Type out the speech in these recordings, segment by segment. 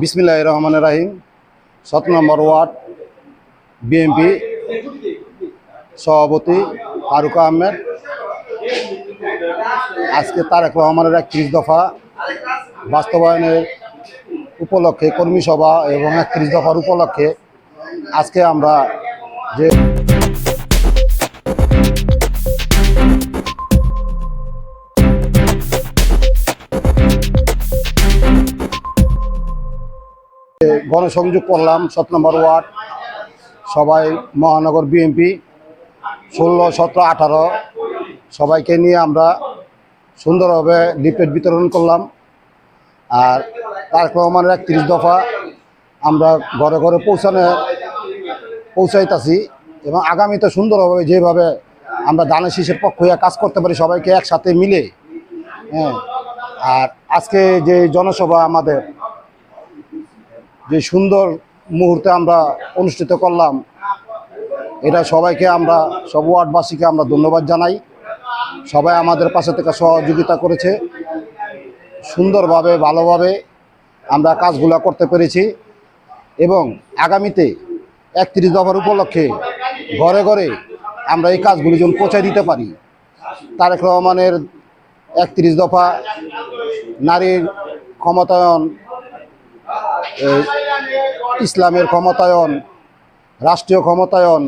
বিসমিল্লাহ রহমান রাহিম। সাত নম্বর word BNP সভাপতি ফারুক আহমেদ। আজকে তারেক রহমানের একত্রিশ দফা বাস্তবায়নের উপলক্ষে কর্মী সভা এবং একত্রিশ দফার উপলক্ষে আজকে আমরা যে গণসংযোগ করলাম, সাত নম্বর ওয়ার্ড, সবাই মহানগর বিএনপি ষোলো, সতেরো, আঠারো, সবাইকে নিয়ে আমরা সুন্দরভাবে লিফলেট বিতরণ করলাম। আর তারেক রহমানের একত্রিশ দফা আমরা ঘরে ঘরে পৌঁছানো, পৌঁছাইতাছি এবং আগামীতে সুন্দরভাবে যেভাবে আমরা দানের শীষের পক্ষ হয়ে কাজ করতে পারি, সবাইকে একসাথে মিলে হ্যাঁ। আর আজকে যে জনসভা আমাদের যে সুন্দর মুহূর্তে আমরা অনুষ্ঠিত করলাম, এটা সবাইকে আমরা, সব ওয়ার্ডবাসীকে আমরা ধন্যবাদ জানাই। সবাই আমাদের পাশে থেকে সহযোগিতা করেছে। সুন্দরভাবে, ভালোভাবে আমরা কাজগুলো করতে পেরেছি এবং আগামীতে একত্রিশ দফার উপলক্ষে ঘরে ঘরে আমরা এই কাজগুলি যেন পৌঁছায় দিতে পারি। তারেক রহমানের একত্রিশ দফা নারীর ক্ষমতায়ন ইসলামের ক্ষমতায়ন, রাষ্ট্রীয় ক্ষমতায়ন,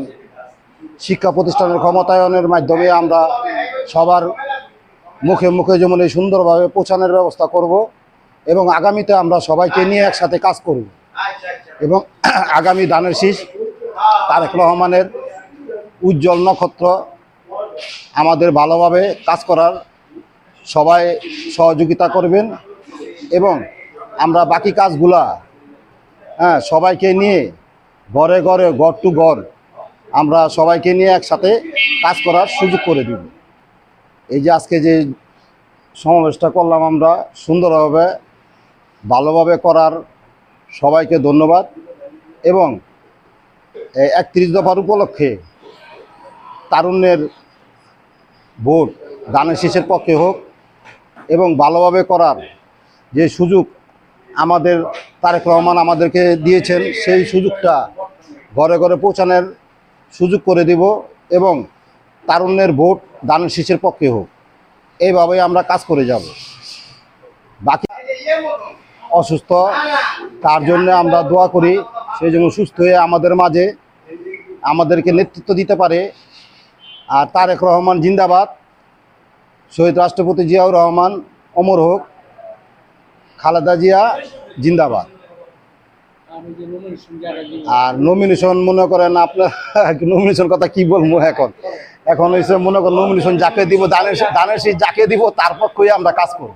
শিক্ষা প্রতিষ্ঠানের ক্ষমতায়নের মাধ্যমে আমরা সবার মুখে মুখে যেমন এই সুন্দরভাবে পৌঁছানোর ব্যবস্থা করব এবং আগামীতে আমরা সবাইকে নিয়ে একসাথে কাজ করব। এবং আগামী দানের শীষ তারেক রহমানের উজ্জ্বল নক্ষত্র আমাদের ভালোভাবে কাজ করার সবাই সহযোগিতা করবেন এবং আমরা বাকি কাজগুলা হ্যাঁ সবাইকে নিয়ে ঘরে ঘরে, ঘর টু ঘর আমরা সবাইকে নিয়ে একসাথে কাজ করার সুযোগ করে দিব। এই যে আজকে যে সমাবেশটা করলাম আমরা, সুন্দরভাবে, ভালোভাবে করার সবাইকে ধন্যবাদ এবং একত্রিশ দফার উপলক্ষে তারুণ্যের ভোট দানের শীষের পক্ষে হোক এবং ভালোভাবে করার যে সুযোগ আমাদের তারেক রহমান আমাদেরকে দিয়েছেন সেই সুযোগটা ঘরে ঘরে পৌঁছানোর সুযোগ করে দিব এবং তারুণ্যের ভোট দানের শীষের পক্ষে হোক। এইভাবেই আমরা কাজ করে যাব। বাকি অসুস্থ, তার জন্য আমরা দোয়া করি সেই জন্য সুস্থ হয়ে আমাদের মাঝে আমাদেরকে নেতৃত্ব দিতে পারে। আর তারেক রহমান জিন্দাবাদ। শহীদ রাষ্ট্রপতি জিয়াউর রহমান, অমর হোক। খালেদা জিয়া জিন্দাবাদ। আর নমিনেশন মনে করেন আপনার নমিনেশন কথা কি বলব এখন? এখন হয়েছে মনে করেন নমিনেশন যাকে দিব দানের দানের সেই যাকে দিব, তার পক্ষেই আমরা কাজ করব।